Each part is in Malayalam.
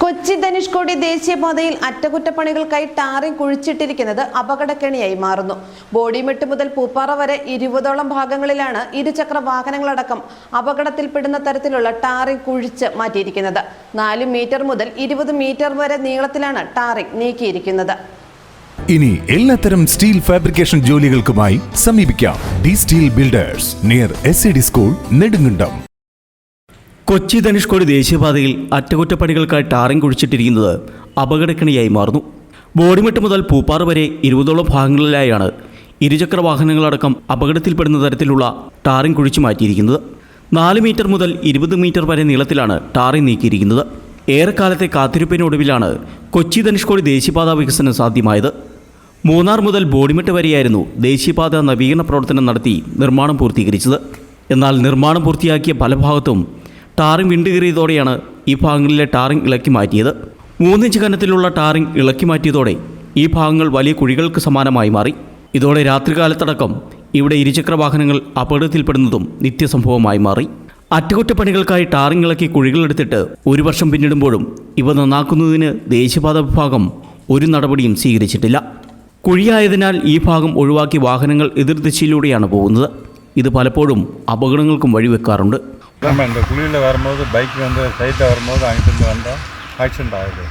കൊച്ചി ധനുഷ്കോടി ദേശീയപാതയിൽ അറ്റകുറ്റപ്പണികൾക്കായി ടാറിംഗ് കുഴിച്ചിട്ടിരിക്കുന്നത് അപകടക്കെണിയായി മാറുന്നു. ബോഡിമെട്ട് മുതൽ പൂപ്പാറ വരെ ഇരുപതോളം ഭാഗങ്ങളിലാണ് ഇരുചക്ര വാഹനങ്ങളടക്കം അപകടത്തിൽപ്പെടുന്ന തരത്തിലുള്ള ടാറിംഗ് കുഴിച്ച് മാറ്റിയിരിക്കുന്നത്. നാല് മീറ്റർ മുതൽ ഇരുപത് മീറ്റർ വരെ നീളത്തിലാണ് ടാറിംഗ് നീക്കിയിരിക്കുന്നത്. ഇനി എല്ലാത്തരം സ്റ്റീൽ ഫാബ്രിക്കേഷൻ ജോലികൾക്കുമായി സമീപിക്കാം. D steel builders near S C D school Nedumkandam. Kochi Dhanushkodi ദേശീയപാതയിൽ അറ്റകുറ്റപ്പണികൾക്കായി ടാറിംഗ് കുഴിച്ചിട്ടിരിക്കുന്നത് അപകടക്കിണിയായി മാറുന്നു. ബോഡിമെട്ട് മുതൽ പൂപ്പാറ വരെ ഇരുപതോളം ഭാഗങ്ങളിലായാണ് ഇരുചക്ര വാഹനങ്ങളടക്കം അപകടത്തിൽപ്പെടുന്ന തരത്തിലുള്ള ടാറിംഗ് കുഴിച്ചു മാറ്റിയിരിക്കുന്നത്. നാല് മീറ്റർ മുതൽ ഇരുപത് മീറ്റർ വരെ നീളത്തിലാണ് ടാറിംഗ് നീക്കിയിരിക്കുന്നത്. ഏറെക്കാലത്തെ കാത്തിരിപ്പിനൊടുവിലാണ് കൊച്ചി ധനുഷ്കോടി ദേശീയപാത വികസനം സാധ്യമായത്. മൂന്നാർ മുതൽ ബോഡിമെട്ട് വരെയായിരുന്നു ദേശീയപാത നവീകരണ പ്രവർത്തനം നടത്തി നിർമ്മാണം പൂർത്തീകരിച്ചത്. എന്നാൽ നിർമ്മാണം പൂർത്തിയാക്കിയ പല ഭാഗത്തും ടാറിംഗ് വിണ്ടുകീറിയതോടെയാണ് ഈ ഭാഗങ്ങളിലെ ടാറിംഗ് ഇളക്കി മാറ്റിയത്. മൂന്നിഞ്ച് കനത്തിലുള്ള ടാറിംഗ് ഇളക്കി മാറ്റിയതോടെ ഈ ഭാഗങ്ങൾ വലിയ കുഴികൾക്ക് സമാനമായി മാറി. ഇതോടെ രാത്രികാലത്തടക്കം ഇവിടെ ഇരുചക്ര വാഹനങ്ങൾ അപകടത്തിൽപ്പെടുന്നതും നിത്യസംഭവമായി മാറി. അറ്റകുറ്റപ്പണികൾക്കായി ടാറിംഗ് ഇളക്കി കുഴികളെടുത്തിട്ട് ഒരു വർഷം പിന്നിടുമ്പോഴും ഇവ നന്നാക്കുന്നതിന് ദേശീയപാത വിഭാഗം ഒരു നടപടിയും സ്വീകരിച്ചിട്ടില്ല. കുഴിയായതിനാൽ ഈ ഭാഗം ഒഴിവാക്കി വാഹനങ്ങൾ എതിർദിശയിലൂടെയാണ് പോകുന്നത്. ഇത് പലപ്പോഴും അപകടങ്ങൾക്കും വഴിവെക്കാറുണ്ട്. நம்ம இந்த குழியில் வரும்போது பைக் வந்து சைட்டில் வரும்போது அங்கிட்டிருந்து வந்தால் ஆக்சிடெண்ட் ஆகுது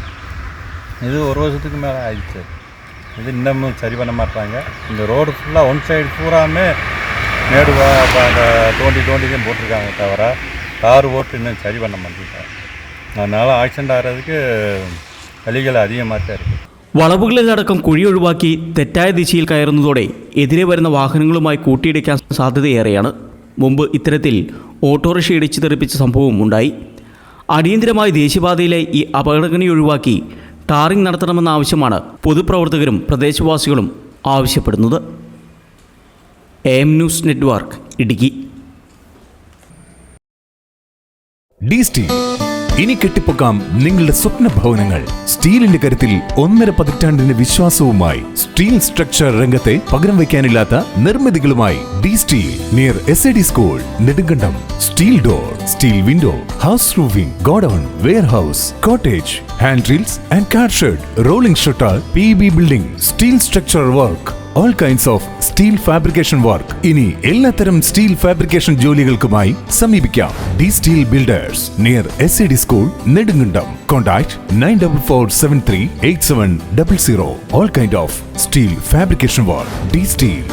இது ஒரு வருஷத்துக்கு மேலே ஆயிடுச்சு இது இன்னமும் சரி பண்ண மாட்டாங்க இந்த ரோடு ஃபுல்லாக ஒன் சைடு பூராமே மேடு வா- அப்ப அந்த தோண்டி தோண்டி தான் போட்டிருக்காங்க தவிர தார் ஓட்டு இன்னும் சரி பண்ண மாட்டேங்கிறாங்க அதனால் ஆக்சிடெண்ட் ஆகிறதுக்கு வழிகள் அதிகமாக தான் இருக்குது വളവുകളിലടക്കം കുഴി ഒഴിവാക്കി തെറ്റായ ദിശയിൽ കയറുന്നതോടെ എതിരെ വരുന്ന വാഹനങ്ങളുമായി കൂട്ടിയിടിക്കാൻ സാധ്യതയേറെയാണ് മുമ്പ് ഇത്തരത്തിൽ ഓട്ടോറിക്ഷ ഇടിച്ചു തെറിപ്പിച്ച സംഭവവും ഉണ്ടായി. അടിയന്തിരമായി ദേശീയപാതയിലെ ഈ അപകടകണി ഒഴിവാക്കി ടാറിംഗ് നടത്തണമെന്ന ആവശ്യമാണ് പൊതുപ്രവർത്തകരും പ്രദേശവാസികളും ആവശ്യപ്പെടുന്നത്. A news network Idukki. ഇനി കെട്ടിപ്പൊക്കാം നിങ്ങളുടെ സ്വപ്ന ഭവനങ്ങൾ. സ്റ്റീലിന്റെ കരുത്തിൽ ഒന്നര പതിറ്റാണ്ടിന്റെ വിശ്വാസവുമായി സ്റ്റീൽ സ്ട്രക്ചർ രംഗത്തെ പകരം വയ്ക്കാനില്ലാത്ത നിർമ്മിതികളുമായി D steel near S A D school Nedumkandam steel door steel window house roofing godown warehouse cottage handrails and car shed rolling shutter P B building steel structure work. All kinds of steel fabrication work ഇനി എല്ലാത്തരം സ്റ്റീൽ ഫാബ്രിക്കേഷൻ ജോലികൾക്കുമായി സമീപിക്കാം. D steel builders near S A D school Nedumkandam. Contact nine double four seven three eight seven double zero all kind of steel fabrication work D steel